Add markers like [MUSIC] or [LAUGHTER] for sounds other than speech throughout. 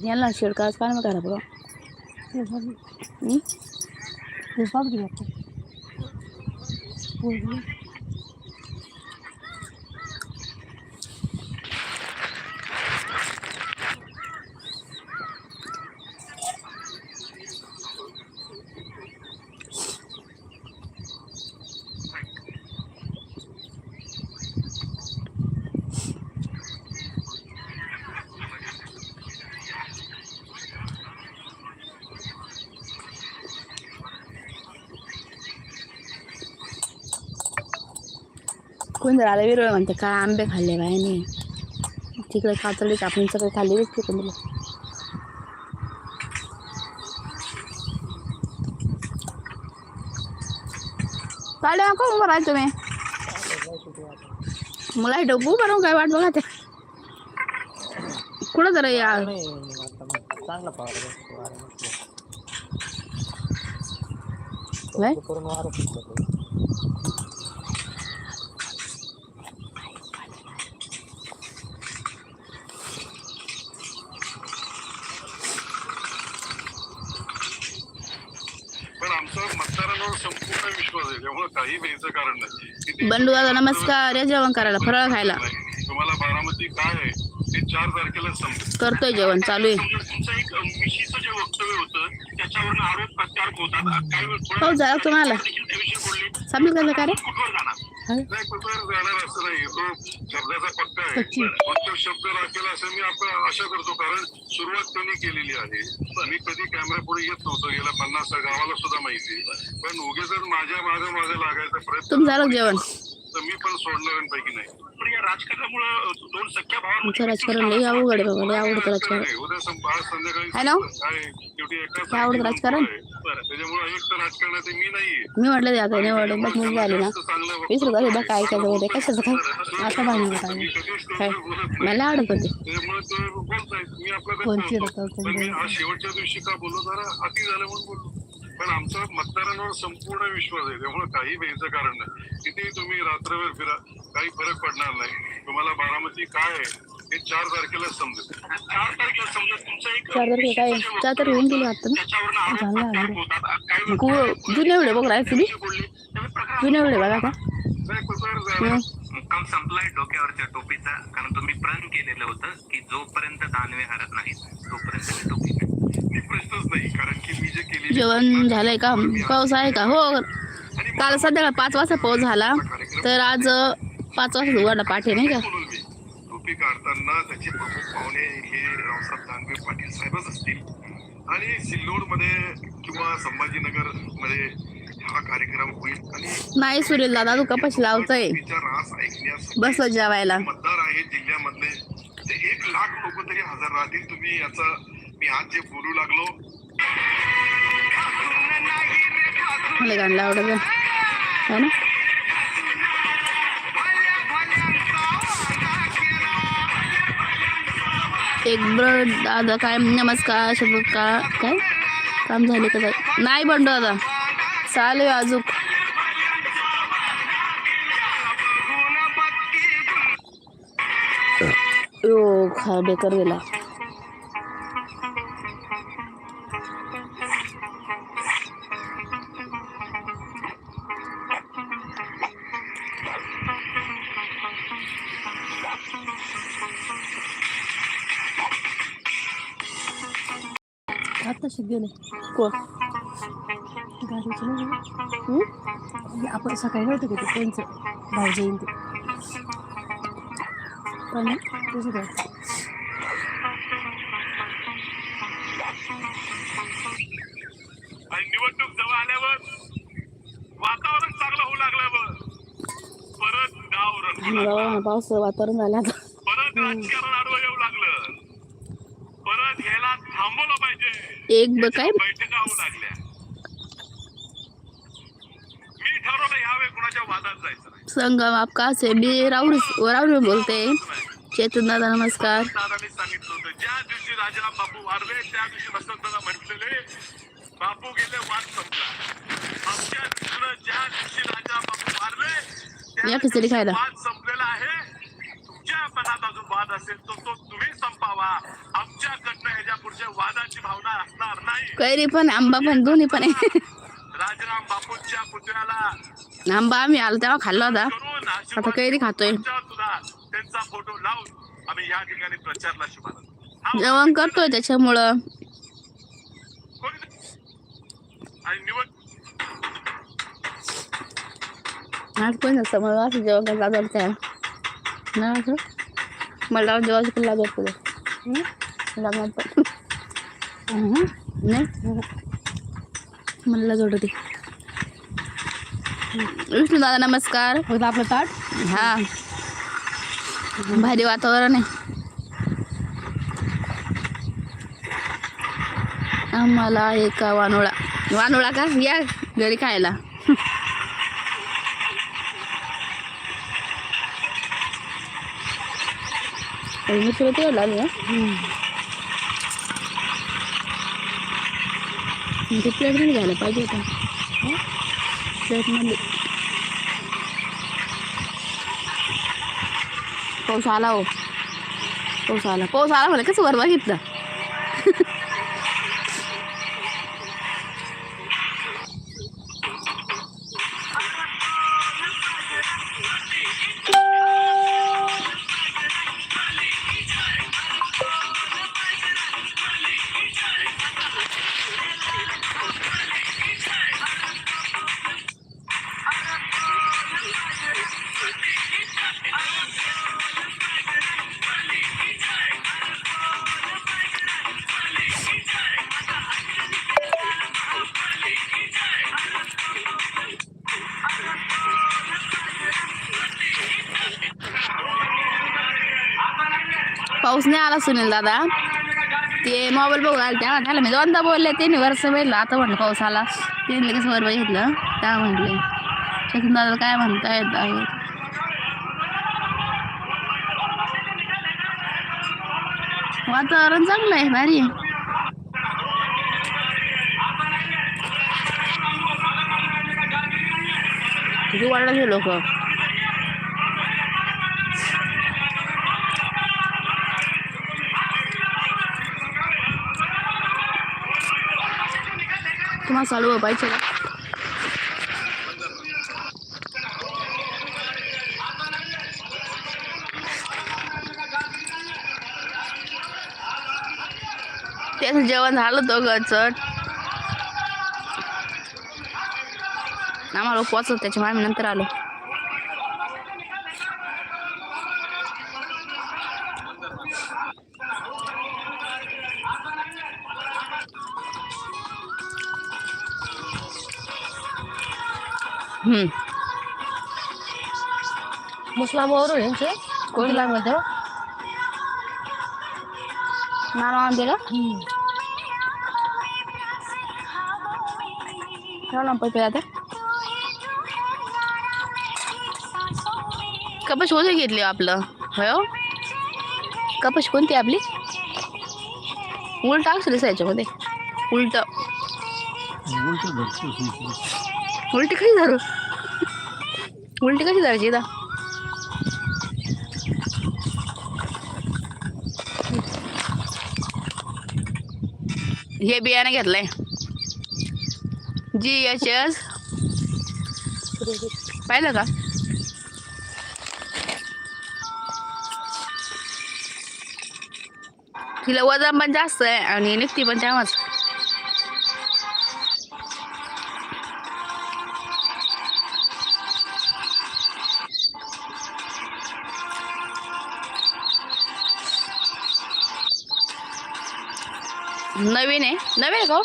यांना शिडकाच काय मग करा बघा हं? कोण जर आलं विरळ म्हणते काय आंबे खाल्ले बायाने तिकडे कातडी आपण सगळे खाल्ले कोण दिलं चालेल नको उभं राहायचं तुम्ही? मला डब्बू बरं काय वाट बघा ते कुठं जरा या? चांगला पगार काय? करून वारं सुटलं ते. पण आमचा मतदारांवर संपूर्ण विश्वास आहे त्यामुळे काही भ्यायचं कारण नाही किती बंडू दादा नमस्कार. या जेवण करायला फराळ खायला. तुम्हाला बारामती काय आहे? ते चार तारखेला करतोय जेवण चालू आहे. तुमचं एक मिशीचं जे वक्तव्य होतं त्याच्यावर आरोप प्रत्यारोप होतात. काही वेळ थोड्या हो जा तुम्हाला. देखील त्याविषयी बोलले? समजेल का काय रे? कुठवर जाणार? नाही कुठवर जाणार असं नाही. तो शब्दाचा पक्का आहे. कच्ची. पण तो शब्द राखेल असं मी आपण आशा करतो कारण सुरुवात त्यांनी केलेली आहे. मी कधी कॅमेरा पुढे येत नव्हतो गेल्या पन्नास गावाला सुद्धा माहिती. पण उगे जर माझ्या मागे मागे लागायचा प्रयत्न तुमचं झालं जेवण? तर मी पण सोडणाऱ्यांपैकी नाही. पण या राजकारणामुळे दोन सख्या तुमचं राजकारण लई अवघड आहे बाबा लई आवडतं राजकारण उद्या सं- आज संध्याकाळी है ना? काय शेवटी एकाच काय आवडतं राजकारण? बरं, त्याच्यामुळे एक तर राजकारणात मी नाहीये. मी म्हटलं नाही वाटत बघ मुलगा आली ना. वीस रुपये बघ काय ऐकायचं होते कशाचं काय? असं भांडण काय? काय मला आवडत होते त्यामुळे ते बोलतायत. मी आपला कोण व्यक्त होतो. चिडतं, कोण पण मी बोलतं. आज शेवटच्या दिवशी का बोललो जरा अति झालं म्हणून बोललो. पण आमचा मतदारांवर संपूर्ण विश्वास आहे. त्यामुळे काही भ्यायचं कारण नाही. किती तुम्ही रात्रभर फिरा काही फरक पडणार नाही. तुम्हाला बारामती काय आहे हे चार तारखेला समजेल. चार तारखेला समजेल. तुमचं एक चार तारखेला काय? चार तारखे होऊन गेली ना. होतात. काही वेळ गु- जुने व्हिडिओ बघ तुम्ही जुने व्हिडिओ का नाही, संपलाय डोक्यावरच्या टोपीचा. कारण तुम्ही प्रण केलेलं होतं की जोपर्यंत दानवे हरत नाहीत तोपर्यंत मी टोपी जेवण झालंय का? पाऊस आहे का? हो. काल संध्याकाळ पाच वाजता पाऊस झाला. तर आज पाच वाजता उघडला पाठी नाही का? टोपी काढताना त्याचे प्रमुख पाहुणे हे रावसाहेब दानवे पाटील साहेबच असतील. आणि सिल्लोडमध्ये किंवा संभाजीनगरमध्ये हा कार्यक्रम होईल. आणि नाही सुनील दादा तू कपाशी लावतोय. टोपीचा रास ऐकण्यास बसलो जेवायला. मतदार आहे जिल्ह्यामधले ते एक लाख लोक तरी हजर राहतील. तुम्ही याचा मी आज जे बोलू लागलो मला गाणं आवडत हो ना? एक ब्रड दादा काय नमस्कार शब्द का काय? काम झाले का नाही बंडू दादा. चालेल अजून. ओ खा बेकर गेला. आता गेले. कोण? गाडीचे नाही आपण सकाळी नव्हतं का ते त्यांचं भाऊ जयंती पण तुझं काय आणि निवडणूक जवळ आल्यावर वातावरण चांगलं होऊ लागल्यावर परत वातावरण झालं आता. परत राजकारण आडवं येऊ लागलं. परत याला थांबवलं पाहिजे. एक ब काय? बैठका होऊ लागल्या. मी ठरवलं यावेळी कुणाच्या वादात जायचं नाही. संगम आपका से? मी राहुल राहुल बोलते. चेतन दादा नमस्कार दादांनी सांगितलं होतं ज्या दिवशी राजाराम बापू वारले त्या दिवशी म्हटलेले बापू गेले वाद संपला. आमच्या तिकडं ज्या दिवशी राजाराम बापू वारले या खिचडी खायला. संपलेला आहे. तुमच्या मनात अजून वाद असेल तर तो तुम्ही संपावा. आमच्याकडनं ह्याच्या पुढच्या वादाची भावना असणार नाही. कैरी पण आंबा पण दोन्ही पण आहे. राजराम बापूंच्या पुतळ्याला आंबा आम्ही आलो तेव्हा खाल्ला होता. आता कैरी खातोय. सुद्धा त्यांचा फोटो लावून आम्ही या ठिकाणी प्रचारला शुभारंभ जेवण करतोय त्याच्यामुळं. कोणी- आणि निवड आज पण असं मला असं जेवण करायला लागलं त्या ना असं मला जेवायचं पण लागत पुढे लागणार पण. नाही? मला जोड होती विष्णू दादा नमस्कार. फक्त आपलं ताट. हा. भारी वातावरण आहे. आम्हाला एका वानोळा. वानोळा का? या घरी खायला. मिसळ ते लागली ते प्लेटमध्ये घ्यायला पाहिजे होतं प्लेटमध्ये पाऊस आला हो पाऊस आला पाऊस आला मला कसं वर बघितलं सुनील दादा. ते मोबाईल बघू आले त्याला मी दोनदा बोलले ते वर्ष भेटलं आता म्हटलं पाऊस आला ते लगेच वर बघितलं. त्या म्हटले शकुन दादा काय म्हणताय? आहे वातावरण चांगलं आहे भारी किती वाढले लोक? तुम्हाला चालू पाहिजे का त्याचं जेवण झालं दोघं चट. आम्हाला पोचलं त्याच्या मामी नंतर आलो. हम्म. मुस्लामावरून यांचे कोणी? लागलं तेव्हा? नाव आणते का ठेवला पैसे आता. कपाश कोणती घेतली हो आपलं? होय हो. कपाश कोणती आपली? उलट अक्षर याच्यामध्ये. उलट. उलटी कशी धरू? उलटी कशी धरायची दा हे बियाणं घेतलंय. जी एच एस पाहिलं का? तिला वजन पण जास्त आहे आणि निघती पण तेव्हाच. नवीन आहे. नवीन आहे का हो?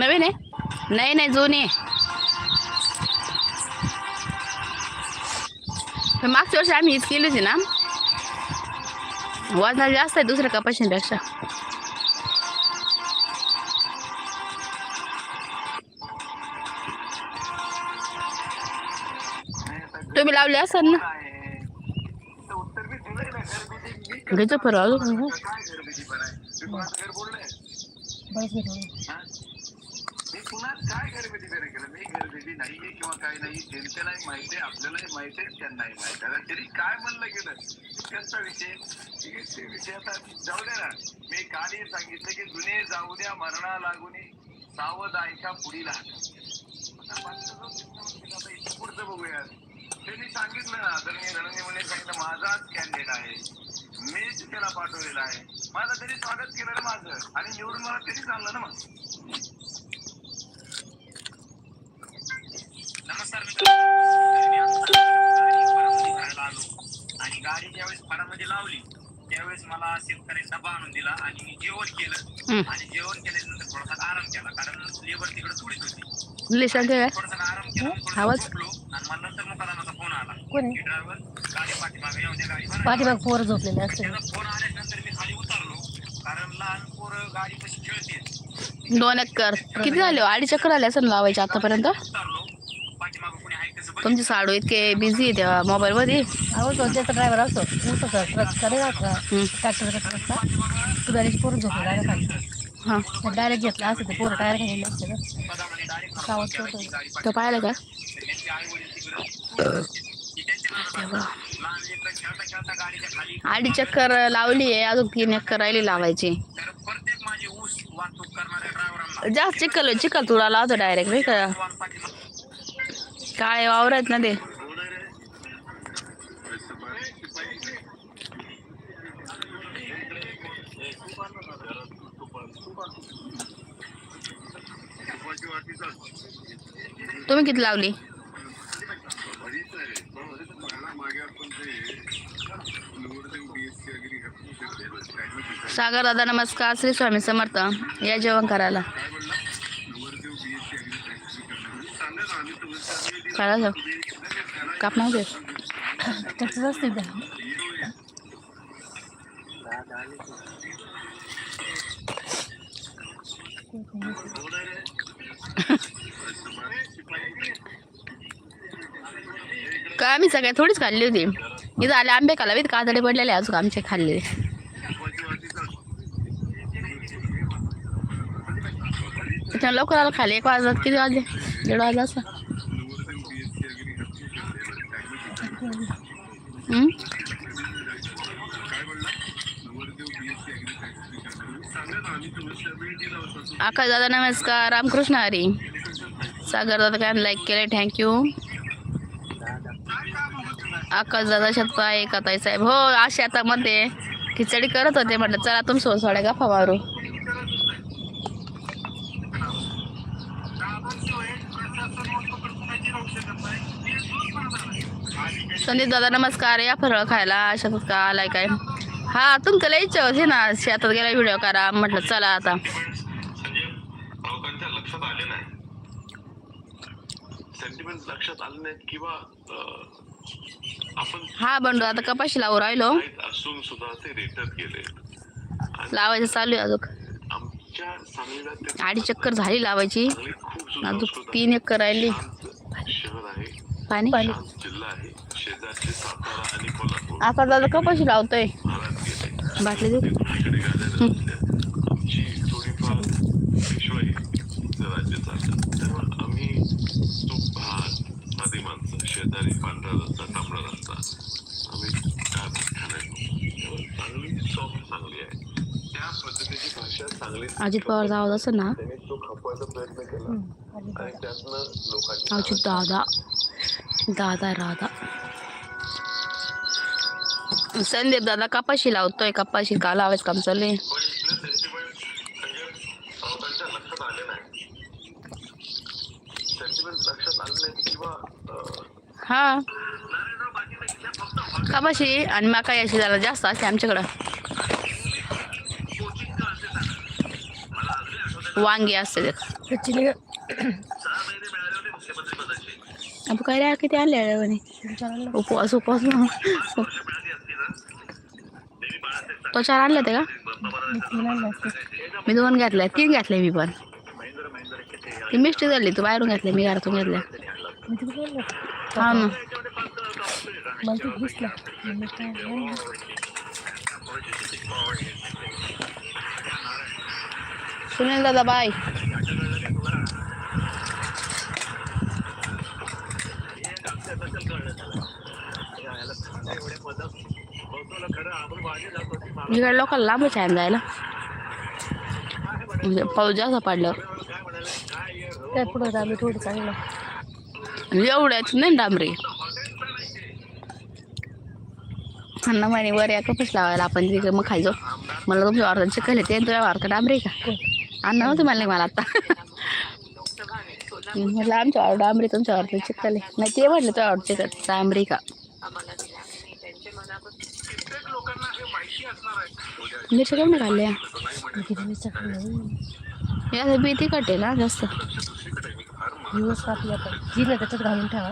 नवीन आहे? नाही नाही जुनी आहे. मागच्या वर्षी आम्ही हीच केली होती ना. वजनाला जास्त आहे दुसऱ्या कपाशींपेक्षा. तुम्ही लावले असाल ना? घ्यायचं फरक बरंच घेतलं पुन्हा काय घरगुती खरं केलं? मी घरगुती नाहीये किंवा काय नाही. जनतेलाही माहिती आहे आपल्यालाही माहिती आहे त्यांनाही माहिती आहे. तरी काय म्हणलं गेलं? त्यांचा विषय. विषय आता जाऊ द्या ना. मी कालही सांगितलं की जुने जाऊ द्या मरणा लागून. सावध ऐका पुढील पुढचं बघूया. त्यांनी सांगितलं ना आदरणीय धनंजय मुंडे सांगितलं माझाच कॅन्डिडेट आहे. मीच त्याला पाठवलेला आहे. माझं तरी स्वागत केलं ना माझं. आणि निवडून मला तरी आणलं ना मग. नमस्कार मित्रांनो. आणि गाडी ज्यावेळेस फडामध्ये लावली त्यावेळेस मला शेतकऱ्याने डबा आणून दिला आणि मी जेवण केलं. आणि जेवण केल्यानंतर थोडासा आराम केला कारण लेबर तिकडे सोडीत होती. थोडासा आराम केला आवाज? आणि मला नंतर मुकादमाचा फोन आला. ड्रायव्हर पाठीमागे पोरं झोपलेले असते त्याचा फोन आल्यानंतर मी खाली उतरलो कारण लहान पोरं गाडी कशी खेळते दोन एकर किती झाले हो? अडीच एकर झाले असं लावायचे आतापर्यंत? उतरलो पाठीमागं कोणी आहे कसं तुमचे साडू इतके बिझी आहे त्या मोबाईलमध्ये अहो ड्रायव्हर असतो ऊसाचा ट्रक करे का ट्रॅक्टरचा ट्रकचा तू गाडीची पोरं झोपले डायरेक्ट खाली. हां. डायरेक्ट घेतला असं ते पोरं टायर गेले असते ना. तो पाहिलं का? त्यांचे आई वडील तिकडं. अडीच एकर लावली आहे अजून तीन एकर राहिली लावायची. जास्त चिखल चिखल तुला लावतो डायरेक्ट नाही का? काय वावर आहेत ना ते. तुम्ही किती लावली? सागर दादा नमस्कार. श्री स्वामी समर्थ. या जेवण करायला. काय जाऊ. काप नाही देत. असते आम्ही सगळ्या थोडीच खाल्ली होती. इथं आले आंबे खालावीत कातडे पडलेले अजून आमचे खाल्ले त्याच्या लवकर आला खाली. एक वाजता किती वाजले? दीड वाजला असं आकाश दादा नमस्कार. रामकृष्ण हरी. सागर दादा काय लाईक केले थँक्यू आकाश दादा शतका एक ताई साहेब. हो अशी आता मध्ये खिचडी करत होते. म्हटलं चला तुमचं थोड्या गप्पा मारू. संदीप दादा नमस्कार. या फरळ खायला शेतात का आलाय काय? हा तुमचं लय इच्छा होती ना शेतात गेला व्हिडिओ करा. म्हटलं चला आता. लोकांच्या लक्षात आले नाही. सेंटिमेंट लक्षात आले नाहीत किंवा अं, आपण हा बंडू आता कपाशी लावू राहिलो. असून सुद्धा ते रेटत गेले. लावायचं चालू आहे अजून. आमच्या सांगलीला अडीच चक्कर झाली लावायची. अजून. तीन एकर राहिली. शांत शहर आहे. पाणी? शांत जिल्हा आहे. शेजारचे सातारा आणि कोल्हापूर. आता दादा कपाशी लावतोय. महाराज गेले. बाटली देऊ दुसरीकडे गाड्या रचल्या. आमची थोडीफार पेशवाई राज्य चालतं. त्यामुळे आम्ही तूप भात आदी माणसं शेजारी पांढरा रस्ता तांबडा रस्ता. आम्ही काय खाण्यात त्यामुळे चांगली सॉफ्ट चांगली आहे. त्या पद्धतीची भाषा चांगली अजित पवार जावं असं ना? त्यांनी तो खपवायचा प्रयत्न केला. आणि त्यातनं लोकांची अजित दादा. दादा राधा. संदीप दादा कपाशी लावतोय कपाशी का लावायचं काम चालू आहे? हा. कपाशी आणि मका याची जरा जास्त असते आमच्याकडं. वांगी असते अब त्याची काय रे किती आणले म्हणे उपवास उपवास तो चार आणले ते का मी दोन घातल्या तीन घातले मी पण ती मिस्टेक झाली तू बाहेरून घातल्या मी घरातून घेतल्या हा ना सुनील दादा बाय इकडे लोकांना लांबच आहे जायला. म्हणजे पाऊस जास्त पडल्यावर काय पुढं आम्ही थोडं चांगलं. एवढ्याच नाही डांबरी. अण्णा म्हणे वर या कपस लावायला आपण तिकडे मग खायचो. मला तुमच्या वारका चिकल येते तुझ्या वारका डांबरी का? अण्णा नव्हतं मला नाही मला आता. म्हटलं आमच्या डांबरी तुमच्या वारका चिकल आहे नाही ते म्हटलं तुझ्या चिकल डांबरी का? मिरच्या कमी खाल्ल्या या तिखट आहे ना जास्त. जिरं त्याच्यात घालून ठेवा.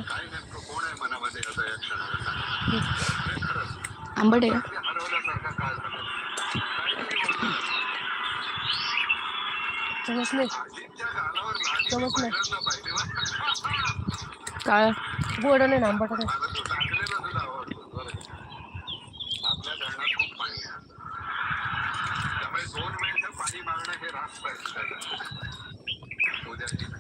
आंबट आहे का? चमच नाही. चमच नाही. काळ गोड नाही ना आंबट नाही आपल्या धरणात खूप पाणी आहे त्यामुळे दोन वेळचं पाणी मागणं हे रास्त आहे उद्या जिकडे हो मागितलं तो नाही म्हणेल का डायरेक्ट तुझं लक्ष दुसरीकडे आहे. मी फार मदत कसं करू कसं तुमच्या डब्यात घालून ठेवा तुमच्या डब्यात आता अगदी हरवल्यासारखा काळ झाला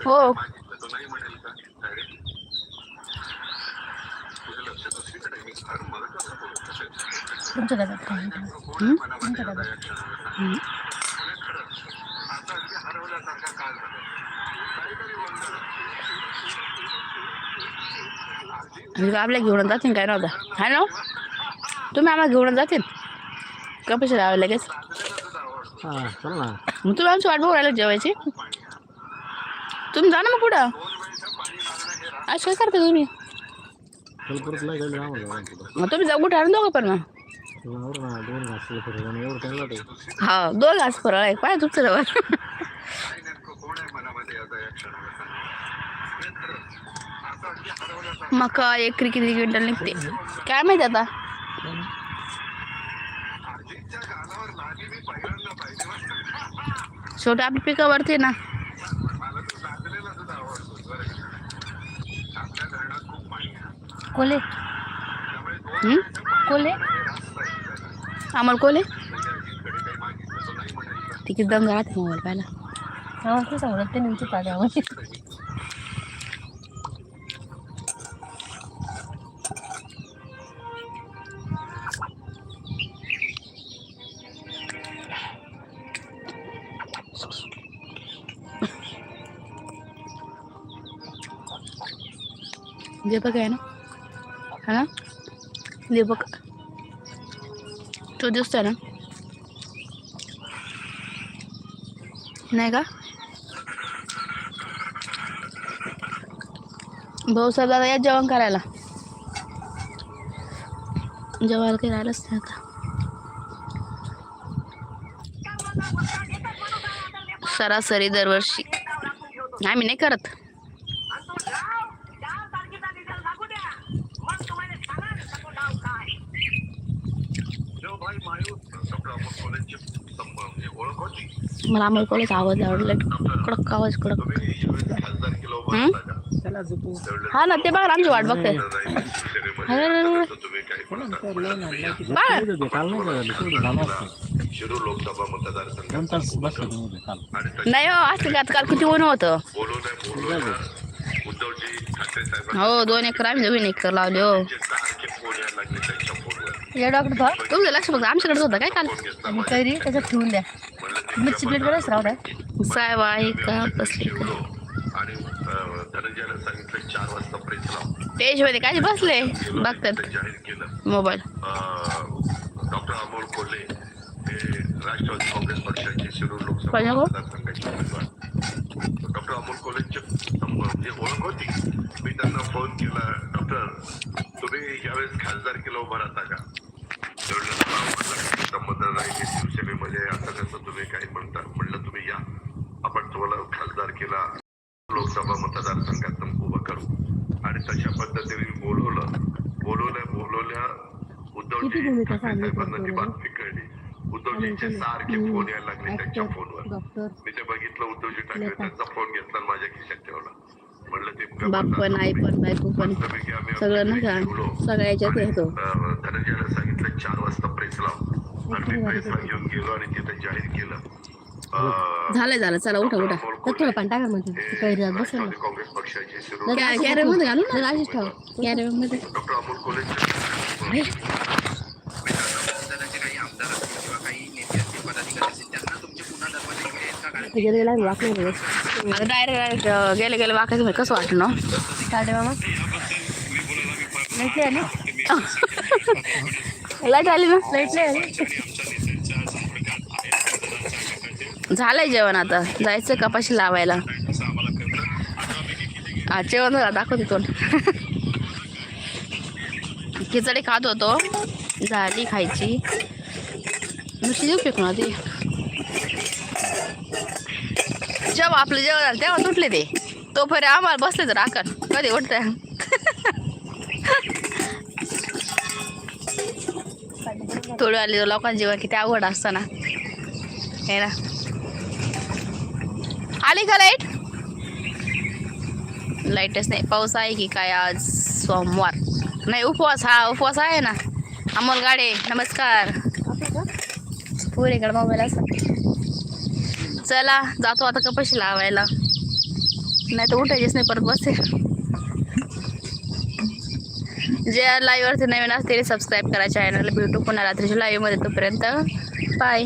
काहीतरी गोंधळ म्हणजे आपल्या घेऊन जातील काय नव्हतं? हाय ना? हो? तुम्ही आम्हाला घेऊन जातील? का पैसे लावा लगेच? हां चल ना. मग तुम्ही आमची वाट बघू राहिला जेवायची? तुम्ही जा ना मग पुढं. असं काय करता तुम्ही? मग तुम्ही जाऊ कुठं आणून दोघं पण मग. हा दोन घास फरळ आहे पाय तुमचं जवळ मका एक किती क्विंटल निघते. काय माहिती आता? आजीच्या आपली लादी मी शेवटी आपली पिकावरती ना मला तो लादलेला सुद्धा आवडतो बरं का. आपल्या धरणात खूप पाणी आहे कोले हं? कोले आम्हाला कोले तिकीट दम राहते मोबाईल पाहिला आम्हाला ते सांगत ते नेमकी पाहिजे आम्हाला दीपक आहे ना है ना? दीपक तो दिसतोय ना? नाही का? भाऊ साहेब दादा या जेवण करायला. जेवायला काही नाही आता. सरासरी दरवर्षी. आम्ही नाही करत देवभाई मायूस डॉक्टर अमोल कॉलेजचे सं- म्हणजे ओळख होती मला आम्हाला कॉलेज आवाज आवडला. कडक आवाज कडक. हा? ना ते बघा आमची वाट बघते नाही हो असं का काल किती ऊन होतं? हो दोन एकर आम्ही दोन एकर लावले हो. ये डॉक्टर तुमचं लक्ष बघ आमच्याकडे होतं काय काल? तरी त्याच्यात ठेवून द्या. मिरची प्लेट बरंच राहू द्या. साहेब आहे का कसले शिवलो आणि अं, धनंजयला सांगितलं चार वाजता प्रेस लाव पेजमध्ये काय बसले? बघतात. मोबाईल. डॉक्टर अमोल कोल्हे हे राष्ट्रवादी काँग्रेस पक्षाचे शिरूर लोकसभा? मतदारसंघाचे उमेदवार डॉक्टर अमोल कोल्हेंचे म्हणजे ओळख होती मी त्यांना फोन केला. डॉक्टर तुम्ही यावेळेस खासदार किलो उभा राहता का? संबंध की शिवसेनेमध्ये असं कसं तुम्ही काही म्हणता म्हटलं तुम्ही या. आपण तुम्हाला खासदार केला. लोकसभा मतदारसंघात उभं करू. आणि तशा पद्धतीने बोलवलं. बोलवल्या बोलवल्या उद्धवजी ठाकरे साहेबांना ती? बातमी कळली. उद्धवजींचे सारखे फोन यायला लागले त्यांच्या फोनवर. मी ते बघितलं उद्धवजी ठाकरे त्यांचा फोन घेतला माझ्या खिशात ठेवला. म्हणलं ते बाप पण आई. पण बायको पण सगळं येतो. धनंजयला सांगितलं चार वाजता प्रेस लाव. जाहीर केलं. अं, झालंय झालं चला उठा उठा. थोडं पाणी टाका म्हणजे हे ते कैरी बसेल राष्ट्रवादी काँग्रेस पक्षाचे घालू ना. ना अशीच ठेवा कॅरेमध्ये डॉक्टर अमोल कोल्हे बापरे जणांचे काही आमदार असतील किंवा काही नेते असतील पदाधिकारी असतील त्यांना तुमचे पुन्हा दरवाजे वगैरे आहेत का कारण? गेले गेला डायरेक्ट डायरेक्ट गेले गेले वाकायचं कसं वाटतं ना साडे मामा? आली लाइट आली ना? लाइट नाही झालंय जेवण आता. जायचं कपाशी लावायला. हा जेवण झालं. दाखव तोंड खिचडी खात होतो. झाली खायची. नुसती देऊ फेकून ती? जेव्हा आपलं जेवण झालं तेव्हा तुटले ते. तोपर्यंत आम्हाला बसले तर राखण. कधी उठत? [LAUGHS] थोडी आली लोकांचं जेवण किती अवघड असतं ना. हे ना. आली का लाइट लाईटच नाही. पाऊस आहे की काय आज? सोमवार. नाही उपवास हा उपवास आहे ना. अमोल गाडे नमस्कार. पुरेकडे मोबाईल असा चला जातो आता कपाशी लावायला. नाही तर उठायचीच नाही परत बसेल जे लाईव्हवरती नवीन असते सबस्क्राईब करा चॅनल भेटू पुन्हा रात्रीच्या लाईव्हमध्ये तोपर्यंत. बाय